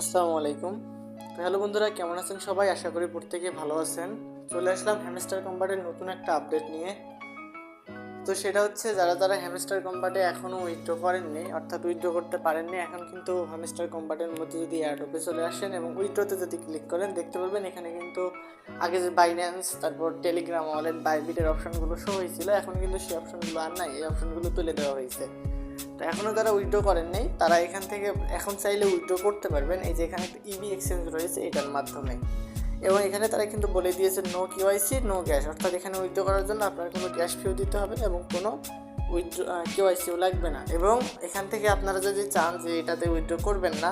আসসালামু আলাইকুম। হ্যালো বন্ধুরা কেমন আছেন সবাই? আশা করি প্রত্যেকে ভালো আছেন। চলে আসলাম হ্যামস্টার কম্বাটের নতুন একটা আপডেট নিয়ে। তো সেটা হচ্ছে যারা যারা হ্যামস্টার কম্বাটে এখনও উইথড্র করেননি, অর্থাৎ উইথড্র করতে পারেননি, এখন কিন্তু হ্যামস্টার কম্বাটের মধ্যে যদি অ্যাডোপে চলে আসেন এবং উইথড্রতে যদি ক্লিক করেন, দেখতে পারবেন এখানে কিন্তু আগে যে বাইন্যান্স তারপর টেলিগ্রাম ওয়ালেট বাইবিটের অপশনগুলো শো হয়েছিল এখন কিন্তু সেই অপশনগুলো আর নাই, এই অপশনগুলো তুলে দেওয়া হয়েছে। তো এখনও যারা উইথড্র করেন নেই। তারা এখান থেকে এখন চাইলে উইথড্র করতে পারবেন। এই যে এখানে একটা ইবি এক্সচেঞ্জ রয়েছে, এটার মাধ্যমে। এবং এখানে তারা কিন্তু বলে দিয়েছে নো কিওয়াইসি নো গ্যাস অর্থাৎ এখানে উইথড্র করার জন্য আপনার কোনো গ্যাস ফিও দিতে হবে না এবং কোনো উইথড্র কিওয়াইসিও লাগবে না। এবং এখান থেকে আপনারা যদি চান যে এটাতে উইথড্র করবেন না,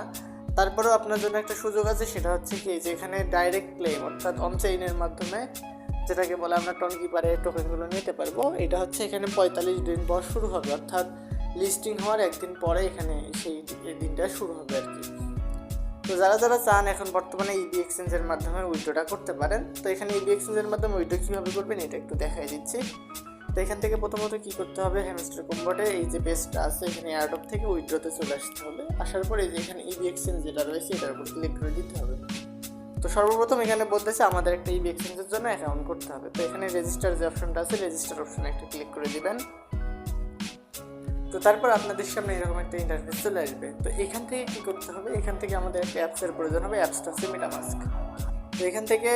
তারপরেও আপনার জন্য একটা সুযোগ আছে, সেটা হচ্ছে কি, যে এখানে ডাইরেক্ট ক্লেম অর্থাৎ অনচাইনের মাধ্যমে যেটাকে বলে আমরা টন কিপারে টোকেনগুলো নিতে পারব। এটা হচ্ছে এখানে পঁয়তাল্লিশ দিন পর শুরু হবে। অর্থাৎ লিস্টিং হওয়ার একদিন পরে এখানে সেই দিনটা শুরু হবে আর কি। তো যারা যারা চান এখন বর্তমানে ইবি এক্সচেঞ্জের মাধ্যমে উইড্রোটা করতে পারেন, তো এখানে ইবি এক্সচেঞ্জের মাধ্যমে উইড্রো কীভাবে করবেন এটা একটু দেখাই দিচ্ছি। তো এখান থেকে প্রথমত কী করতে হবে হ্যামস্টার কম্বোটে এই যে পেজটা আছে এখানে এয়ারডপ থেকে উইড্রোতে চলে আসতে হবে। আসার পরে যে এখানে ইবি এক্সচেঞ্জ যেটা রয়েছে এটার উপর ক্লিক করে দিতে হবে। তো সর্বপ্রথম এখানে বলতেছে আমাদের একটা ইবি এক্সচেঞ্জের জন্য অ্যাকাউন্ট করতে হবে। তো এখানে রেজিস্টার যে অপশনটা আছে রেজিস্টার অপশনে একটা ক্লিক করে দিবেন। তো তারপর আপনাদের সামনে এরকম একটা ইন্টারফেস চলে আসবে। তো এখান থেকে কি করতে হবে? এখান থেকে আমাদের একটা অ্যাপসের প্রয়োজন হবে অ্যাপসটা হচ্ছে মেটামাস্ক তো এখান থেকে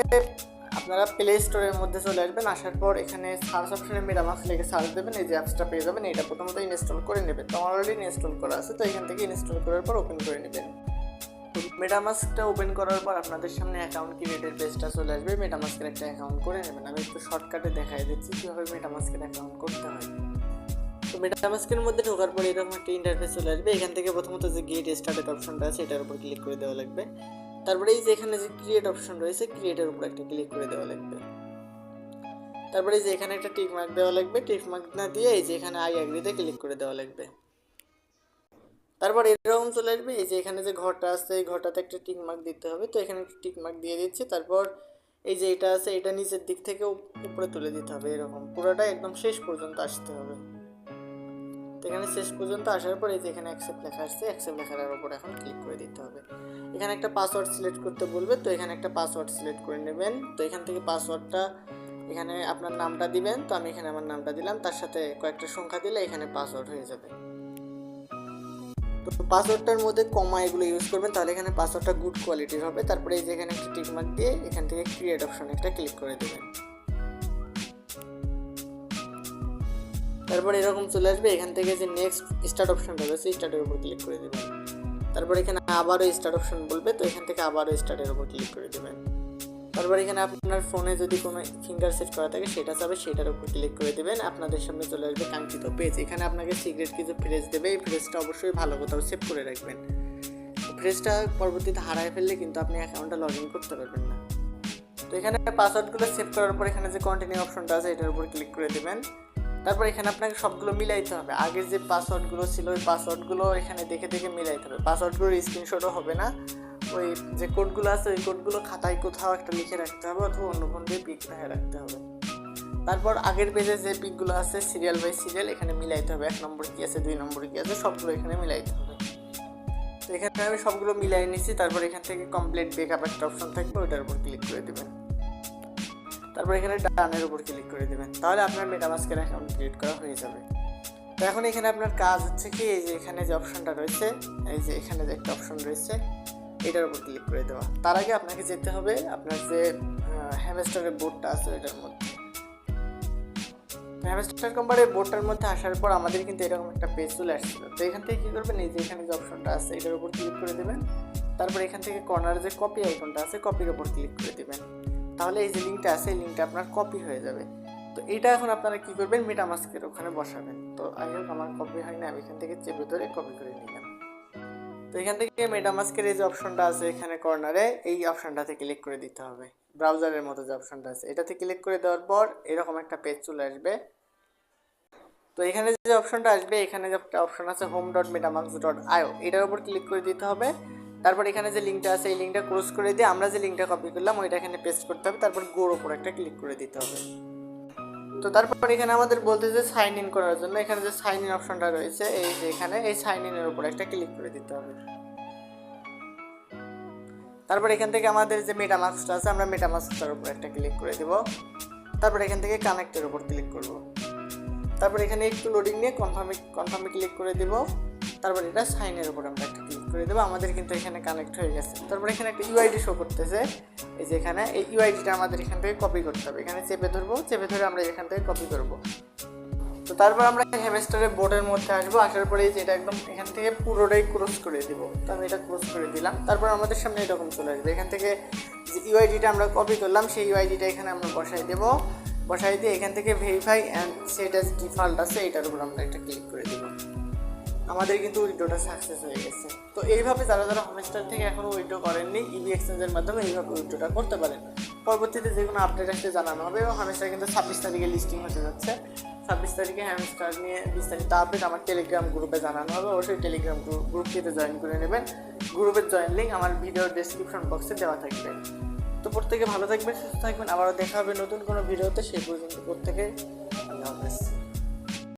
আপনারা প্লে স্টোরের মধ্যে চলে আসবেন, আসার পর এখানে সার্চ অপশনে মেটামাস্ক লিখে সার্চ দেবেন, এই যে অ্যাপসটা পেয়ে যাবেন, এটা প্রথমত ইনস্টল করে নেবেন। তো আমার অলরেডি ইনস্টল করা আছে, তো এখান থেকে ইনস্টল করার পর ওপেন করে নেবেন। মেটামাস্কটা ওপেন করার পর আপনাদের সামনে অ্যাকাউন্ট ক্রিয়েটের পেজটা চলে আসবে মেটামাস্কের একটা অ্যাকাউন্ট করে নেবেন। আমি একটু শর্টকাটে দেখাই দিচ্ছি, কীভাবে মেটামাস্কের অ্যাকাউন্ট করতে হয়। তো মেটামাস্কের মধ্যে ঢোকার পরে এরকম একটা ইন্টারফেস চলে আসবে। এখান থেকে প্রথমত যে গেট স্টার্টেড অপশনটা আছে, এটার উপর ক্লিক করে দেওয়া লাগবে। তারপরে এই যে এখানে যে ক্রিয়েট অপশন রয়েছে ক্রিয়েটের উপর একটা ক্লিক করে দেওয়া লাগবে। তারপরে এই যে এখানে একটা টিক মার্ক দেওয়া লাগবে। টিক মার্ক না দিয়ে এই যে এখানে আই অ্যাগ্রিতে ক্লিক করে দেওয়া লাগবে। তারপর এরকম চলে আসবে, এই যে এখানে যে ঘরটা আছে, এই ঘরটাতে একটা টিক মার্ক দিতে হবে। তো এখানে একটা টিক মার্ক দিয়ে দিচ্ছি। তারপর এই যে এটা আছে, এটা নিচের দিক থেকে উপরে তুলে দিতে হবে এরকম। পুরোটা একদম শেষ পর্যন্ত আসতে হবে। তো এখানে শেষ পর্যন্ত আসার পর এই যে এখানে অ্যাকসেপ্ট লেখা আসছে অ্যাকসেপ্ট লেখার উপর এখন ক্লিক করে দিতে হবে। এখানে একটা পাসওয়ার্ড সিলেক্ট করতে বলবে, তো এখানে একটা পাসওয়ার্ড সিলেক্ট করে নেবেন। তো এখান থেকে পাসওয়ার্ডটা এখানে আপনার নামটা দিবেন, তো আমি এখানে আমার নামটা দিলাম, তার সাথে কয়েকটা সংখ্যা দিলে এখানে পাসওয়ার্ড হয়ে যাবে। তো পাসওয়ার্ডটার মধ্যে কমা এগুলো ইউজ করবেন, তাহলে এখানে পাসওয়ার্ডটা গুড কোয়ালিটির হবে। তারপরে এই যে এখানে একটা টিক মার্ক দিয়ে এখান থেকে ক্রিয়েট অপশন একটা ক্লিক করে দেবেন। তারপর এরকম চলে আসবে, এখান থেকে যে নেক্সট স্টার্ট অপশনটা রয়েছে স্টার্টের উপর ক্লিক করে দেবেন। তারপর এখানে আবারও স্টার্ট অপশন বলবে, তো এখান থেকে আবারও স্টার্টের উপর ক্লিক করে দেবেন। তারপর এখানে আপনার ফোনে যদি কোনো ফিঙ্গার সেট করা থাকে, সেটা চাবে, সেটার উপর ক্লিক করে দেবেন, আপনাদের সামনে চলে আসবে কাঙ্ক্ষিত পেজ এখানে আপনাকে সিক্রেট কিছু ফ্রেজ দেবে, এই ফ্রেজটা অবশ্যই ভালো কোথাও সেভ করে রাখবেন। ফ্রেজটা পরবর্তীতে হারায় ফেললে কিন্তু আপনি অ্যাকাউন্টটা লগ ইন করতে পারবেন না। তো এখানে পাসওয়ার্ডগুলো সেভ করার পর এখানে যে কন্টিনিউ অপশনটা আছে, এটার উপর ক্লিক করে দেবেন। তারপর এখানে আপনাকে সবগুলো মিলাইতে হবে। আগের যে পাসওয়ার্ডগুলো ছিল, ওই পাসওয়ার্ডগুলো এখানে দেখে দেখে মিলাইতে হবে। পাসওয়ার্ডগুলোর স্ক্রিনশটও হবে না। ওই যে কোডগুলো আছে, ওই কোডগুলো খাতায় কোথাও একটা লিখে রাখতে হবে অথবা অন্য ফোন দিয়ে পিক রেখে রাখতে হবে। তারপর আগের পেজে যে পিকগুলো আছে সিরিয়াল বাই সিরিয়াল এখানে মিলাইতে হবে। এক নম্বর কি আছে, দুই নম্বর কি আছে, সবগুলো এখানে মিলাইতে হবে। তো এখানে আমি সবগুলো মিলাই নিচ্ছি তারপর এখান থেকে কমপ্লিট বেকআপ একটা অপশন থাকবে, ওইটার উপর ক্লিক করে দেবেন। তারপর এখানে ডানের উপর ক্লিক করে দেবেন। তাহলে আপনার মেটামাস্কের অ্যাকাউন্ট ক্রিয়েট করা হয়ে যাবে। তো এখন এখানে আপনার কাজ হচ্ছে কি, এই যে এখানে যে অপশনটা রয়েছে, এই যে এখানে যে একটা অপশন রয়েছে, এটার উপর ক্লিক করে দেওয়া। তার আগে আপনাকে যেতে হবে আপনার যে হ্যামস্টারের বোর্ডটা আছে ওইটার মধ্যে। হ্যামস্টার কোম্পানির বোর্ডটার মধ্যে আসার পর আমাদের কিন্তু এরকম একটা পেজ চলে আসছিল। তো এখান থেকে কী করবেন, এই যে এখানে যে অপশনটা আছে, এটার উপর ক্লিক করে দেবেন। তারপর এখান থেকে কর্নারে যে কপি আইকনটা আছে কপির উপর ক্লিক করে দেবেন। তাহলে এই যে লিঙ্কটা আছে, এই লিঙ্কটা আপনার কপি হয়ে যাবে। তো এটা এখন আপনারা কি করবেন? মেটামাস্কের ওখানে বসাবেন। তো আই হোক, আমার কপি হয় না আমি এখান থেকে চেপে ধরে কপি করে নিলাম। তো এখান থেকে মেটামাস্কের এই যে অপশনটা আছে এখানে কর্নারে এই অপশনটাতে ক্লিক করে দিতে হবে। ব্রাউজারের মতো যে অপশনটা আছে, এটাতে ক্লিক করে দেওয়ার পর এরকম একটা পেজ চলে আসবে। তো এখানে যে অপশনটা আসবে, এখানে যে একটা অপশন আছে home dot metamax dot IO এটার উপর ক্লিক করে দিতে হবে। তারপর এখানে যে লিঙ্কটা আছে, এই লিঙ্কটা ক্লোজ করে দিয়ে আমরা যে লিঙ্কটা কপি করলাম, ওইটা এখানে পেস্ট করতে হবে। তারপর গোর ওপর একটা ক্লিক করে দিতে হবে। তো তারপর এখানে আমাদের বলতে যে সাইন ইন করার জন্য, এখানে যে সাইন ইন অপশনটা রয়েছে, এই যে এখানে, এই সাইন ইনের উপর একটা ক্লিক করে দিতে হবে। তারপর এখান থেকে আমাদের যে মেটামাস্কটা আছে, আমরা মেটামাস্কটার উপর একটা ক্লিক করে দেব। তারপর এখান থেকে কানেক্টের উপর ক্লিক করব। তারপর এখানে একটু লোডিং নিয়ে কনফার্মে কনফার্মে ক্লিক করে দেব। তারপর এটা সাইনের উপর আমরা একটা করে দেবো, আমাদের কিন্তু এখানে কানেক্ট হয়ে গেছে। তারপর এখানে একটা ইউআইডি শো করতেছে। এই যে এখানে, এই ইউআইডিটা আমাদের এখান থেকে কপি করতে হবে। এখানে চেপে ধরবো, চেপে ধরে আমরা এখান থেকে কপি করব। তো তারপর আমরা হ্যামস্টারের বোর্ডের মধ্যে আসব। আসার পরে যে এটা একদম এখান থেকে পুরোটাই ক্রস করে দিব। তো আমি এটা ক্রস করে দিলাম। তারপর আমাদের সামনে এরকম চলে আসবে। এখান থেকে যে ইউআইডিটা আমরা কপি করলাম, সেই ইউআইডিটা এখানে আমরা বসাই দেব। বসাই দিয়ে এখান থেকে verify and set as default আছে, এটার উপর আমরা একটা ক্লিক করে দেব। আমাদের কিন্তু উইডোটা সাকসেস হয়ে গেছে। তো এইভাবে যারা যারা হোমস্টার থেকে এখনও উইডো করেননি ইবি এক্সচেঞ্জের মাধ্যমে এইভাবে উইডোটা করতে পারেন। পরবর্তীতে যে কোনো আপডেট আসলে জানানো হবে এবং হামেস্টার কিন্তু ছাব্বিশ তারিখে লিস্টিং হতে যাচ্ছে। ছাব্বিশ তারিখে হ্যামস্টার নিয়ে বিস্তারিত আপডেট আমার টেলিগ্রাম গ্রুপে জানানো হবে। অবশ্যই টেলিগ্রাম গ্রুপ গ্রুপটিতে জয়েন করে নেবেন। গ্রুপের জয়েন লিঙ্ক আমার ভিডিওর ডেসক্রিপশন বক্সে দেওয়া থাকবে। তো প্রত্যেকে ভালো থাকবেন, সুস্থ থাকবেন। আবারও দেখা হবে নতুন কোনো ভিডিওতে সেই পর্যন্ত প্রত্যেকে আল্লাহ হাফেজ।